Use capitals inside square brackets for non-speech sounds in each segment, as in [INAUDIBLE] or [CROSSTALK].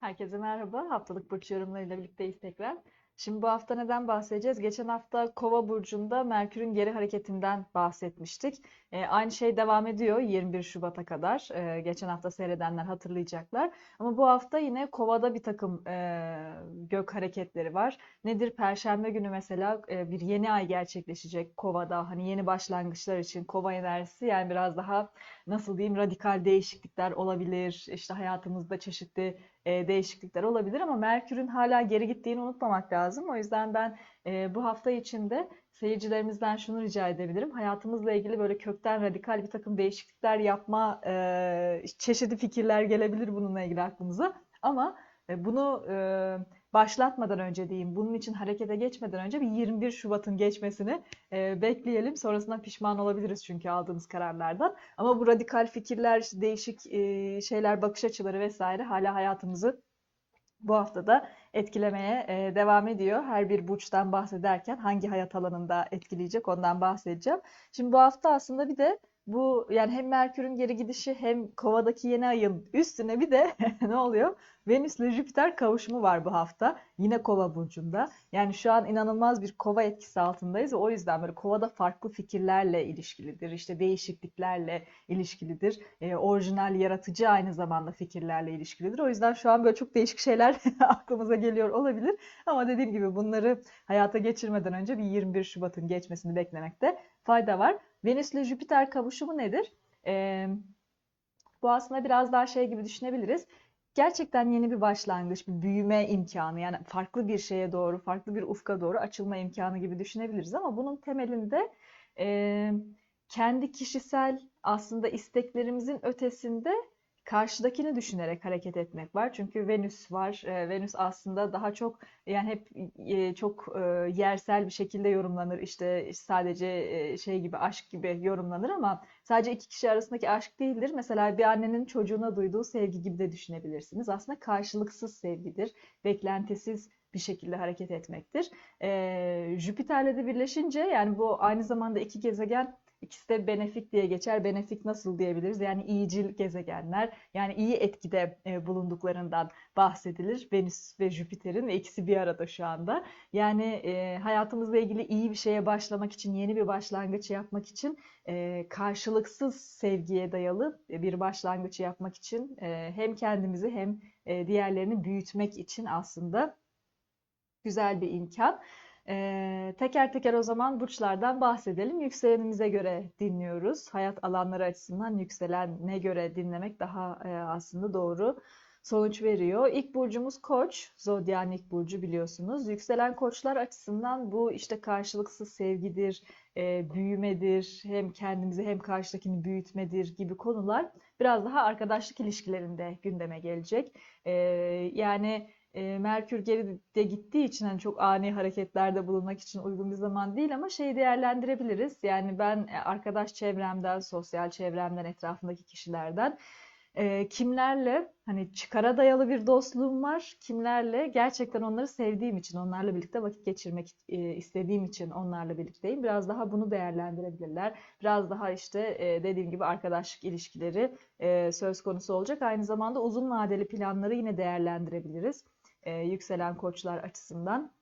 Herkese merhaba. Haftalık burç yorumlarıyla birlikteyiz tekrar. Şimdi bu hafta neden bahsedeceğiz? Geçen hafta Kova burcunda Merkür'ün geri hareketinden bahsetmiştik. Ee, aynı şey devam ediyor 21 Şubat'a kadar. Ee, geçen hafta seyredenler hatırlayacaklar. Ama bu hafta yine Kova'da bir takım e, gök hareketleri var. Nedir? Perşembe günü mesela e, bir yeni ay gerçekleşecek Kova'da. Hani yeni başlangıçlar için Kova enerjisi yani biraz daha nasıl diyeyim radikal değişiklikler olabilir. İşte hayatımızda çeşitli e, değişiklikler olabilir ama Merkür'ün hala geri gittiğini unutmamak lazım. O yüzden ben e, bu hafta içinde seyircilerimizden şunu rica edebilirim. Hayatımızla ilgili böyle kökten radikal bir takım değişiklikler yapma e, çeşitli fikirler gelebilir bununla ilgili aklımıza. Ama e, bunu e, başlatmadan önce diyeyim, bunun için harekete geçmeden önce bir 21 Şubat'ın geçmesini e, bekleyelim. Sonrasında pişman olabiliriz çünkü aldığımız kararlardan. Ama bu radikal fikirler, değişik e, şeyler, bakış açıları vesaire hala hayatımızı bu haftada etkilemeye e, devam ediyor. Her bir burçtan bahsederken hangi hayat alanında etkileyecek ondan bahsedeceğim. Şimdi bu hafta aslında bir de bu yani hem Merkür'ün geri gidişi hem Kova'daki yeni ayın üstüne bir de [LAUGHS] ne oluyor? Venüs ile Jüpiter kavuşumu var bu hafta. Yine Kova burcunda. Yani şu an inanılmaz bir Kova etkisi altındayız o yüzden böyle Kova'da farklı fikirlerle ilişkilidir. İşte değişikliklerle ilişkilidir. E, orijinal, yaratıcı aynı zamanda fikirlerle ilişkilidir. O yüzden şu an böyle çok değişik şeyler [LAUGHS] aklımıza geliyor olabilir. Ama dediğim gibi bunları hayata geçirmeden önce bir 21 Şubat'ın geçmesini beklemekte fayda var. Venüs ile Jüpiter kavuşumu nedir? Ee, bu aslında biraz daha şey gibi düşünebiliriz. Gerçekten yeni bir başlangıç, bir büyüme imkanı yani farklı bir şeye doğru, farklı bir ufka doğru açılma imkanı gibi düşünebiliriz ama bunun temelinde e, kendi kişisel aslında isteklerimizin ötesinde karşıdakini düşünerek hareket etmek var. Çünkü Venüs var. E, Venüs aslında daha çok yani hep e, çok e, yersel bir şekilde yorumlanır. İşte sadece e, şey gibi aşk gibi yorumlanır ama sadece iki kişi arasındaki aşk değildir. Mesela bir annenin çocuğuna duyduğu sevgi gibi de düşünebilirsiniz. Aslında karşılıksız sevgidir. Beklentisiz bir şekilde hareket etmektir. E, Jüpiter'le de birleşince yani bu aynı zamanda iki gezegen İkisi de benefik diye geçer. Benefik nasıl diyebiliriz? Yani iyicil gezegenler. Yani iyi etkide e, bulunduklarından bahsedilir. Venüs ve Jüpiter'in ikisi bir arada şu anda. Yani e, hayatımızla ilgili iyi bir şeye başlamak için, yeni bir başlangıç yapmak için e, karşılıksız sevgiye dayalı bir başlangıç yapmak için hem kendimizi hem diğerlerini büyütmek için aslında güzel bir imkan. Ee, teker teker o zaman burçlardan bahsedelim. Yükselenimize göre dinliyoruz. Hayat alanları açısından yükselene göre dinlemek daha e, aslında doğru sonuç veriyor. İlk burcumuz Koç, zodyan ilk burcu biliyorsunuz. Yükselen koçlar açısından bu işte karşılıksız sevgidir, e, büyümedir, hem kendimizi hem karşıdakini büyütmedir gibi konular biraz daha arkadaşlık ilişkilerinde gündeme gelecek. E, yani e, Merkür geride gittiği için hani çok ani hareketlerde bulunmak için uygun bir zaman değil ama şeyi değerlendirebiliriz. Yani ben e, arkadaş çevremden, sosyal çevremden, etrafındaki kişilerden e, kimlerle hani çıkara dayalı bir dostluğum var, kimlerle gerçekten onları sevdiğim için, onlarla birlikte vakit geçirmek e, istediğim için onlarla birlikteyim. Biraz daha bunu değerlendirebilirler. Biraz daha işte e, dediğim gibi arkadaşlık ilişkileri e, söz konusu olacak. Aynı zamanda uzun vadeli planları yine değerlendirebiliriz e, yükselen koçlar açısından.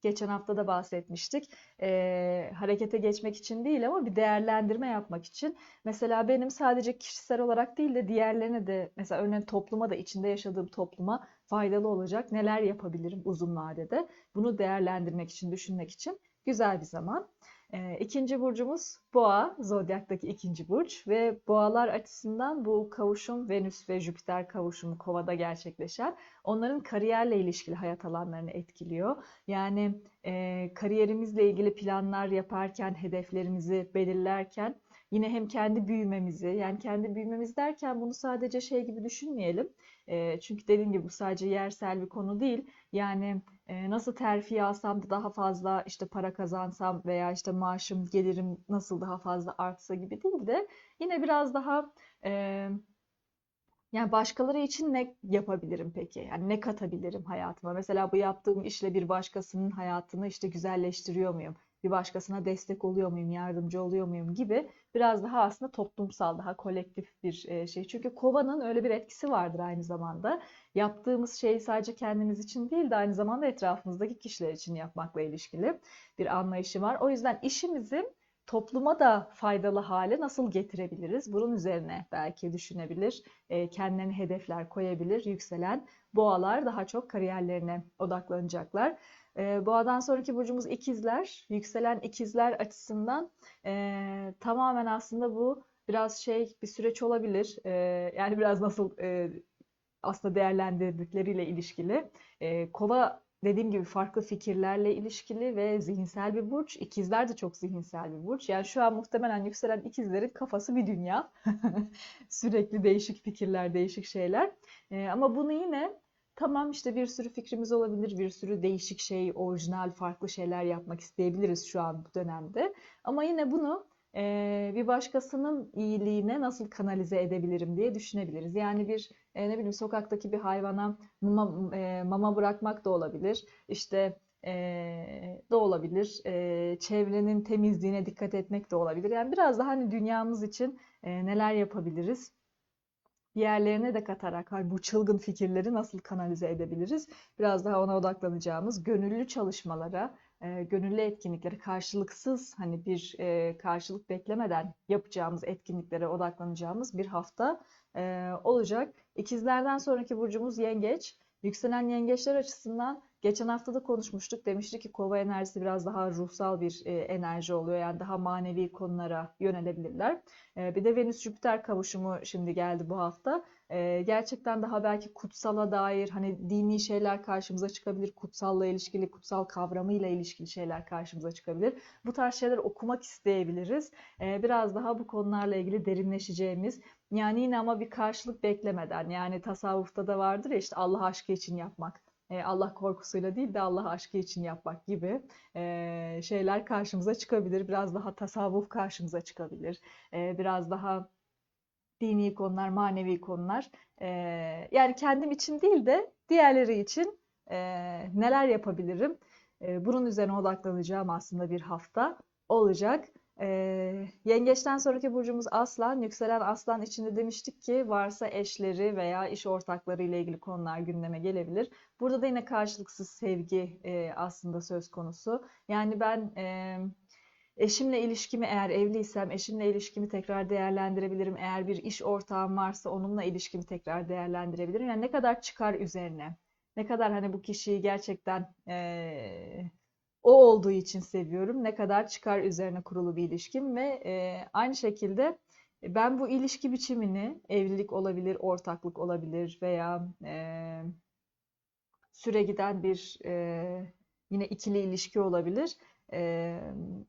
Geçen hafta da bahsetmiştik. E, harekete geçmek için değil ama bir değerlendirme yapmak için. Mesela benim sadece kişisel olarak değil de diğerlerine de mesela örneğin topluma da içinde yaşadığım topluma faydalı olacak neler yapabilirim uzun vadede. Bunu değerlendirmek için, düşünmek için güzel bir zaman. E, ikinci burcumuz Boğa, zodyaktaki ikinci burç ve boğalar açısından bu kavuşum Venüs ve Jüpiter kavuşumu Kova'da gerçekleşen onların kariyerle ilişkili hayat alanlarını etkiliyor. Yani e, kariyerimizle ilgili planlar yaparken, hedeflerimizi belirlerken yine hem kendi büyümemizi yani kendi büyümemiz derken bunu sadece şey gibi düşünmeyelim. E, çünkü dediğim gibi bu sadece yersel bir konu değil. Yani e, nasıl terfi alsam da daha fazla işte para kazansam veya işte maaşım, gelirim nasıl daha fazla artsa gibi değil de yine biraz daha e, yani başkaları için ne yapabilirim peki? Yani ne katabilirim hayatıma? Mesela bu yaptığım işle bir başkasının hayatını işte güzelleştiriyor muyum? Bir başkasına destek oluyor muyum, yardımcı oluyor muyum gibi biraz daha aslında toplumsal, daha kolektif bir e, şey. Çünkü kovanın öyle bir etkisi vardır aynı zamanda. Yaptığımız şey sadece kendimiz için değil de aynı zamanda etrafımızdaki kişiler için yapmakla ilişkili bir anlayışı var. O yüzden işimizi topluma da faydalı hale nasıl getirebiliriz? Bunun üzerine belki düşünebilir, e, kendilerine hedefler koyabilir, yükselen boğalar daha çok kariyerlerine odaklanacaklar. E, boğadan sonraki burcumuz ikizler. Yükselen ikizler açısından e, tamamen aslında bu biraz şey bir süreç olabilir. E, yani biraz nasıl e, aslında değerlendirdikleriyle ilişkili. E, kova dediğim gibi farklı fikirlerle ilişkili ve zihinsel bir burç. İkizler de çok zihinsel bir burç. Yani şu an muhtemelen yükselen ikizlerin kafası bir dünya. [LAUGHS] Sürekli değişik fikirler, değişik şeyler. E, ama bunu yine tamam işte bir sürü fikrimiz olabilir, bir sürü değişik şey, orijinal, farklı şeyler yapmak isteyebiliriz şu an bu dönemde. Ama yine bunu e, bir başkasının iyiliğine nasıl kanalize edebilirim diye düşünebiliriz. Yani bir e, ne bileyim sokaktaki bir hayvana mama, e, mama bırakmak da olabilir. İşte e, da olabilir. E, çevrenin temizliğine dikkat etmek de olabilir. Yani biraz daha hani dünyamız için e, neler yapabiliriz? Diğerlerine de katarak hani bu çılgın fikirleri nasıl kanalize edebiliriz? Biraz daha ona odaklanacağımız gönüllü çalışmalara, e, gönüllü etkinliklere karşılıksız hani bir e, karşılık beklemeden yapacağımız etkinliklere odaklanacağımız bir hafta e, olacak. İkizlerden sonraki burcumuz Yengeç. Yükselen yengeçler açısından geçen hafta da konuşmuştuk. Demiştik ki kova enerjisi biraz daha ruhsal bir e, enerji oluyor. Yani daha manevi konulara yönelebilirler. E, bir de Venüs-Jüpiter kavuşumu şimdi geldi bu hafta. E, gerçekten daha belki kutsala dair hani dini şeyler karşımıza çıkabilir. Kutsalla ilişkili, kutsal kavramıyla ilişkili şeyler karşımıza çıkabilir. Bu tarz şeyler okumak isteyebiliriz. E, biraz daha bu konularla ilgili derinleşeceğimiz yani yine ama bir karşılık beklemeden yani tasavvufta da vardır ya işte Allah aşkı için yapmak. Allah korkusuyla değil de Allah aşkı için yapmak gibi şeyler karşımıza çıkabilir. Biraz daha tasavvuf karşımıza çıkabilir. Biraz daha dini konular, manevi konular. Yani kendim için değil de diğerleri için neler yapabilirim? Bunun üzerine odaklanacağım aslında bir hafta olacak. Ee, yengeçten sonraki burcumuz Aslan. Yükselen Aslan içinde demiştik ki varsa eşleri veya iş ortakları ile ilgili konular gündeme gelebilir. Burada da yine karşılıksız sevgi e, aslında söz konusu. Yani ben e, eşimle ilişkimi eğer evliysem eşimle ilişkimi tekrar değerlendirebilirim. Eğer bir iş ortağım varsa onunla ilişkimi tekrar değerlendirebilirim. Yani ne kadar çıkar üzerine, ne kadar hani bu kişiyi gerçekten e, o olduğu için seviyorum. Ne kadar çıkar üzerine kurulu bir ilişkim ve e, aynı şekilde ben bu ilişki biçimini evlilik olabilir, ortaklık olabilir veya e, süre giden bir e, yine ikili ilişki olabilir. E,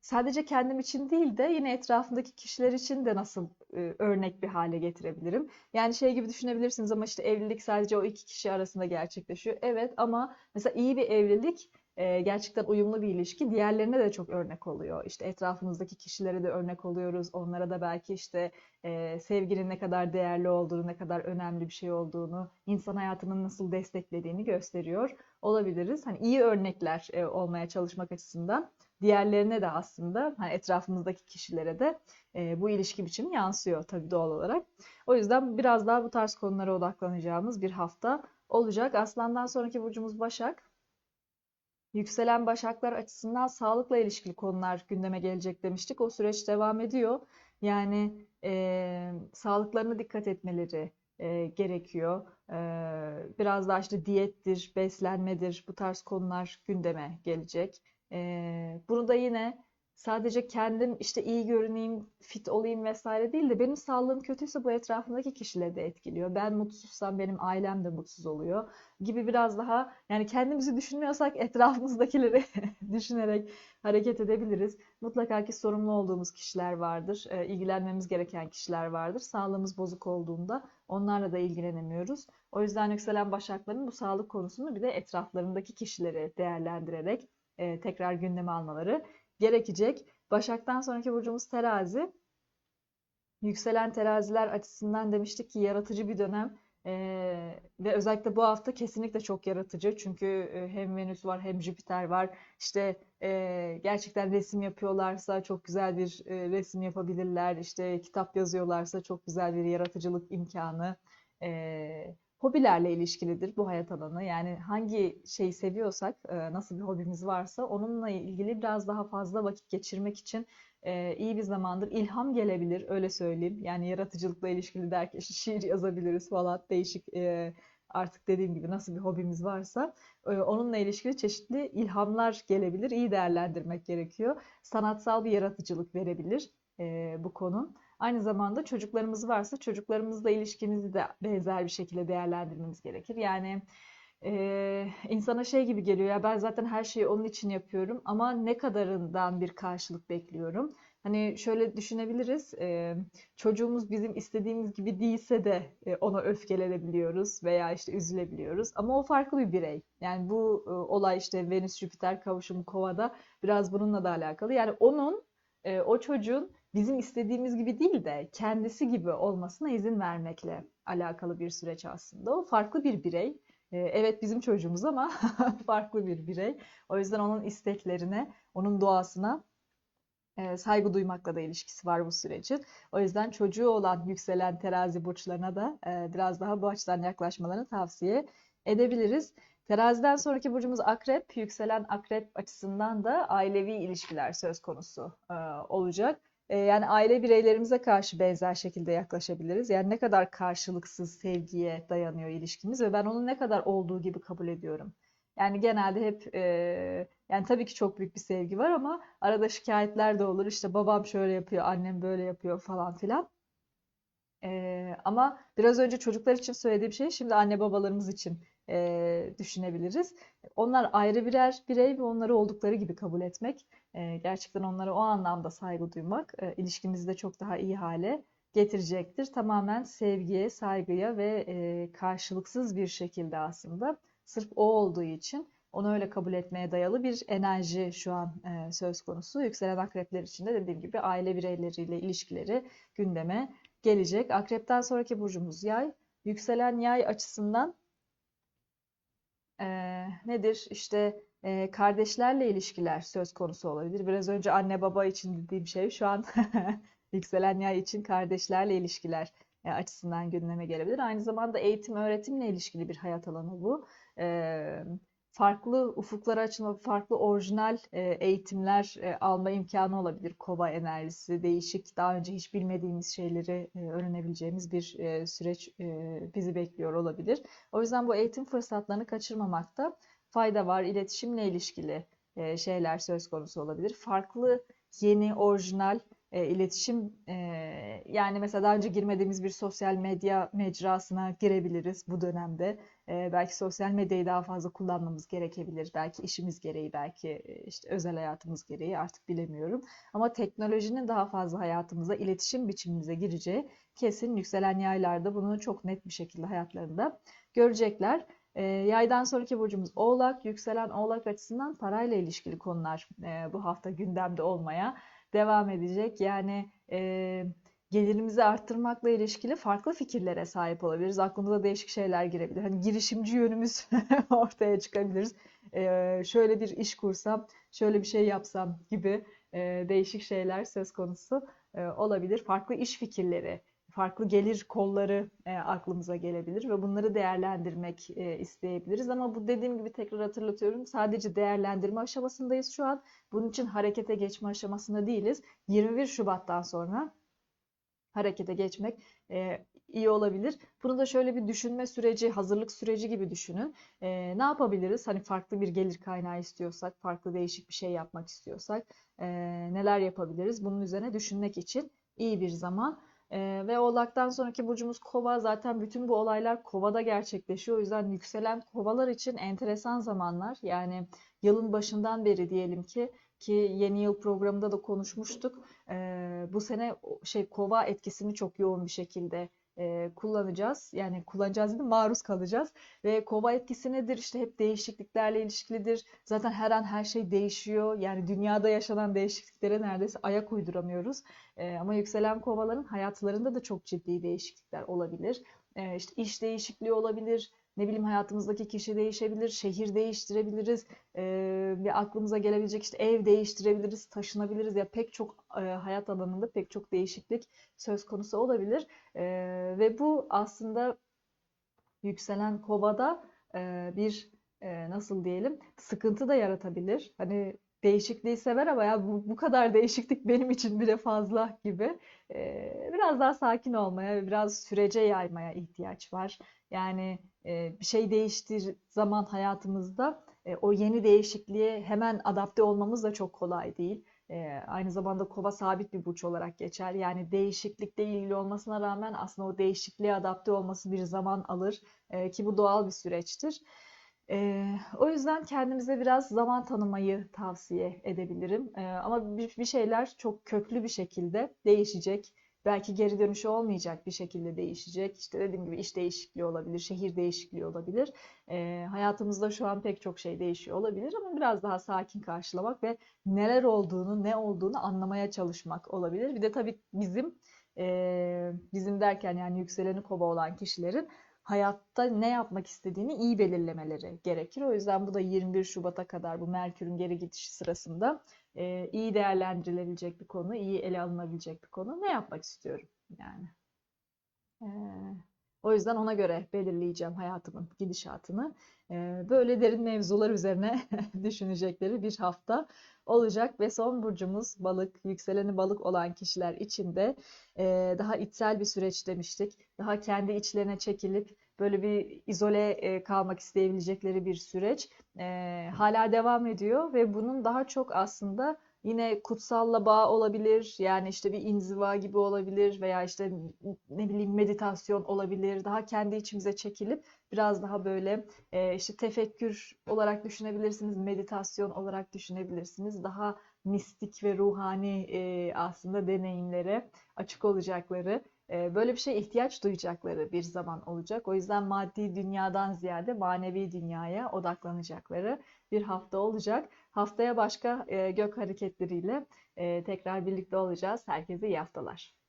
sadece kendim için değil de yine etrafımdaki kişiler için de nasıl e, örnek bir hale getirebilirim? Yani şey gibi düşünebilirsiniz ama işte evlilik sadece o iki kişi arasında gerçekleşiyor. Evet ama mesela iyi bir evlilik e, gerçekten uyumlu bir ilişki diğerlerine de çok örnek oluyor. İşte etrafımızdaki kişilere de örnek oluyoruz. Onlara da belki işte e, sevginin ne kadar değerli olduğunu, ne kadar önemli bir şey olduğunu, insan hayatının nasıl desteklediğini gösteriyor olabiliriz. Hani iyi örnekler e, olmaya çalışmak açısından diğerlerine de aslında hani etrafımızdaki kişilere de e, bu ilişki biçimi yansıyor tabii doğal olarak. O yüzden biraz daha bu tarz konulara odaklanacağımız bir hafta olacak. Aslandan sonraki burcumuz Başak. Yükselen başaklar açısından sağlıkla ilişkili konular gündeme gelecek demiştik. O süreç devam ediyor. Yani e, sağlıklarına dikkat etmeleri e, gerekiyor. E, biraz daha işte diyettir, beslenmedir bu tarz konular gündeme gelecek. E, bunu da yine sadece kendim işte iyi görüneyim, fit olayım vesaire değil de benim sağlığım kötüyse bu etrafımdaki kişileri de etkiliyor. Ben mutsuzsam benim ailem de mutsuz oluyor gibi biraz daha yani kendimizi düşünmüyorsak etrafımızdakileri [LAUGHS] düşünerek hareket edebiliriz. Mutlaka ki sorumlu olduğumuz kişiler vardır, e, ilgilenmemiz gereken kişiler vardır. Sağlığımız bozuk olduğunda onlarla da ilgilenemiyoruz. O yüzden yükselen başakların bu sağlık konusunu bir de etraflarındaki kişileri değerlendirerek e, tekrar gündeme almaları gerekecek. Başak'tan sonraki burcumuz terazi. Yükselen teraziler açısından demiştik ki yaratıcı bir dönem. Ee, ve özellikle bu hafta kesinlikle çok yaratıcı. Çünkü e, hem Venüs var hem Jüpiter var. İşte e, gerçekten resim yapıyorlarsa çok güzel bir e, resim yapabilirler. İşte kitap yazıyorlarsa çok güzel bir yaratıcılık imkanı. E, hobilerle ilişkilidir bu hayat alanı. Yani hangi şeyi seviyorsak, e, nasıl bir hobimiz varsa onunla ilgili biraz daha fazla vakit geçirmek için e, iyi bir zamandır. İlham gelebilir, öyle söyleyeyim. Yani yaratıcılıkla ilişkili derken şiir yazabiliriz falan değişik e, artık dediğim gibi nasıl bir hobimiz varsa onunla ilişkili çeşitli ilhamlar gelebilir. İyi değerlendirmek gerekiyor. Sanatsal bir yaratıcılık verebilir bu konu. Aynı zamanda çocuklarımız varsa çocuklarımızla ilişkimizi de benzer bir şekilde değerlendirmemiz gerekir. Yani e, insana şey gibi geliyor ya ben zaten her şeyi onun için yapıyorum ama ne kadarından bir karşılık bekliyorum. Hani şöyle düşünebiliriz, e, çocuğumuz bizim istediğimiz gibi değilse de e, ona öfkelenebiliyoruz veya işte üzülebiliyoruz. Ama o farklı bir birey. Yani bu e, olay işte Venüs-Jüpiter kavuşumu Kova'da biraz bununla da alakalı. Yani onun, e, o çocuğun bizim istediğimiz gibi değil de kendisi gibi olmasına izin vermekle alakalı bir süreç aslında. O farklı bir birey. Ee, Evet bizim çocuğumuz ama [LAUGHS] farklı bir birey. O yüzden onun isteklerine, onun doğasına e, saygı duymakla da ilişkisi var bu sürecin. O yüzden çocuğu olan yükselen terazi burçlarına da e, biraz daha bu açıdan yaklaşmalarını tavsiye edebiliriz. Teraziden sonraki burcumuz akrep. Yükselen akrep açısından da ailevi ilişkiler söz konusu e, olacak. E, yani aile bireylerimize karşı benzer şekilde yaklaşabiliriz. Yani ne kadar karşılıksız sevgiye dayanıyor ilişkimiz ve ben onu ne kadar olduğu gibi kabul ediyorum. Yani genelde hep e, yani tabii ki çok büyük bir sevgi var ama arada şikayetler de olur. İşte babam şöyle yapıyor, annem böyle yapıyor falan filan. Ee, ama biraz önce çocuklar için söylediğim şey şimdi anne babalarımız için e, düşünebiliriz. Onlar ayrı birer birey ve onları oldukları gibi kabul etmek, e, gerçekten onlara o anlamda saygı duymak e, ilişkimizi de çok daha iyi hale getirecektir. Tamamen sevgiye, saygıya ve e, karşılıksız bir şekilde aslında sırf o olduğu için onu öyle kabul etmeye dayalı bir enerji şu an e, söz konusu. Yükselen akrepler için de dediğim gibi aile bireyleriyle ilişkileri gündeme gelecek. Akrepten sonraki burcumuz yay. Yükselen yay açısından e, nedir? İşte e, kardeşlerle ilişkiler söz konusu olabilir. Biraz önce anne baba için dediğim şey şu an [LAUGHS] yükselen yay için kardeşlerle ilişkiler e, açısından gündeme gelebilir. Aynı zamanda eğitim öğretimle ilişkili bir hayat alanı bu. E, farklı ufuklara açılma, farklı orijinal e, eğitimler e, alma imkanı olabilir. Kova enerjisi, değişik, daha önce hiç bilmediğimiz şeyleri e, öğrenebileceğimiz bir süreç bizi bekliyor olabilir. O yüzden bu eğitim fırsatlarını kaçırmamakta fayda var. İletişimle ilişkili şeyler söz konusu olabilir. Farklı, yeni, orijinal e, iletişim e, yani mesela daha önce girmediğimiz bir sosyal medya mecrasına girebiliriz bu dönemde. E, belki sosyal medyayı daha fazla kullanmamız gerekebilir. Belki işimiz gereği, belki e, işte özel hayatımız gereği artık bilemiyorum. Ama teknolojinin daha fazla hayatımıza, iletişim biçimimize gireceği kesin yükselen yaylarda bunu çok net bir şekilde hayatlarında görecekler. E, yaydan sonraki burcumuz Oğlak. Yükselen Oğlak açısından parayla ilişkili konular e, bu hafta gündemde olmaya devam edecek. Yani e, gelirimizi arttırmakla ilişkili farklı fikirlere sahip olabiliriz. Aklımıza değişik şeyler girebilir. Hani girişimci yönümüz [LAUGHS] ortaya çıkabiliriz. E, şöyle bir iş kursam, şöyle bir şey yapsam gibi e, değişik şeyler söz konusu e, olabilir. Farklı iş fikirleri, farklı gelir kolları e, aklımıza gelebilir ve bunları değerlendirmek e, isteyebiliriz. Ama bu dediğim gibi tekrar hatırlatıyorum sadece değerlendirme aşamasındayız şu an. Bunun için harekete geçme aşamasında değiliz. 21 Şubat'tan sonra harekete geçmek e, iyi olabilir. Bunu da şöyle bir düşünme süreci, hazırlık süreci gibi düşünün. E, ne yapabiliriz? Hani farklı bir gelir kaynağı istiyorsak, farklı değişik bir şey yapmak istiyorsak e, neler yapabiliriz? Bunun üzerine düşünmek için iyi bir zaman. Ee, ve Oğlak'tan sonraki burcumuz Kova. Zaten bütün bu olaylar Kova'da gerçekleşiyor. O yüzden yükselen Kovalar için enteresan zamanlar. Yani yılın başından beri diyelim ki ki yeni yıl programında da konuşmuştuk. Ee, bu sene şey Kova etkisini çok yoğun bir şekilde e, kullanacağız. Yani kullanacağız değil? Maruz kalacağız. Ve kova etkisi nedir? İşte hep değişikliklerle ilişkilidir. Zaten her an her şey değişiyor. Yani dünyada yaşanan değişikliklere neredeyse ayak uyduramıyoruz. E, ama yükselen kovaların hayatlarında da çok ciddi değişiklikler olabilir. E, işte iş değişikliği olabilir. Ne bileyim hayatımızdaki kişi değişebilir, şehir değiştirebiliriz. E, ve aklımıza gelebilecek işte ev değiştirebiliriz, taşınabiliriz. Ya pek çok e, hayat alanında pek çok değişiklik söz konusu olabilir. E, ve bu aslında yükselen kovada e, bir e, nasıl diyelim sıkıntı da yaratabilir. Hani değişikliği sever ama ya bu, bu kadar değişiklik benim için bile fazla gibi. E, biraz daha sakin olmaya biraz sürece yaymaya ihtiyaç var. Yani e, bir şey değiştir zaman hayatımızda e, o yeni değişikliğe hemen adapte olmamız da çok kolay değil. E, aynı zamanda kova sabit bir burç olarak geçer. Yani değişiklikle ilgili olmasına rağmen aslında o değişikliğe adapte olması bir zaman alır E, ki bu doğal bir süreçtir. E, o yüzden kendimize biraz zaman tanımayı tavsiye edebilirim. E, ama bir, bir şeyler çok köklü bir şekilde değişecek. Belki geri dönüşü olmayacak bir şekilde değişecek. İşte dediğim gibi iş değişikliği olabilir, şehir değişikliği olabilir. E, hayatımızda şu an pek çok şey değişiyor olabilir ama biraz daha sakin karşılamak ve neler olduğunu, ne olduğunu anlamaya çalışmak olabilir. Bir de tabii bizim e, bizim derken yani yükseleni kova olan kişilerin hayatta ne yapmak istediğini iyi belirlemeleri gerekir. O yüzden bu da 21 Şubat'a kadar bu Merkür'ün geri gidişi sırasında e, iyi değerlendirilebilecek bir konu, iyi ele alınabilecek bir konu. Ne yapmak istiyorum yani. E, o yüzden ona göre belirleyeceğim hayatımın gidişatını. E, böyle derin mevzular üzerine [LAUGHS] düşünecekleri bir hafta olacak ve son burcumuz balık, yükseleni balık olan kişiler için de e, daha içsel bir süreç demiştik. Daha kendi içlerine çekilip böyle bir izole e, kalmak isteyebilecekleri bir süreç e, hala devam ediyor ve bunun daha çok aslında Yine kutsalla bağ olabilir. Yani işte bir inziva gibi olabilir veya işte ne bileyim meditasyon olabilir. Daha kendi içimize çekilip biraz daha böyle e, işte tefekkür olarak düşünebilirsiniz, meditasyon olarak düşünebilirsiniz. Daha mistik ve ruhani e, aslında deneyimlere açık olacakları, e, böyle bir şeye ihtiyaç duyacakları bir zaman olacak. O yüzden maddi dünyadan ziyade manevi dünyaya odaklanacakları bir hafta olacak. Haftaya başka gök hareketleriyle tekrar birlikte olacağız. Herkese iyi haftalar.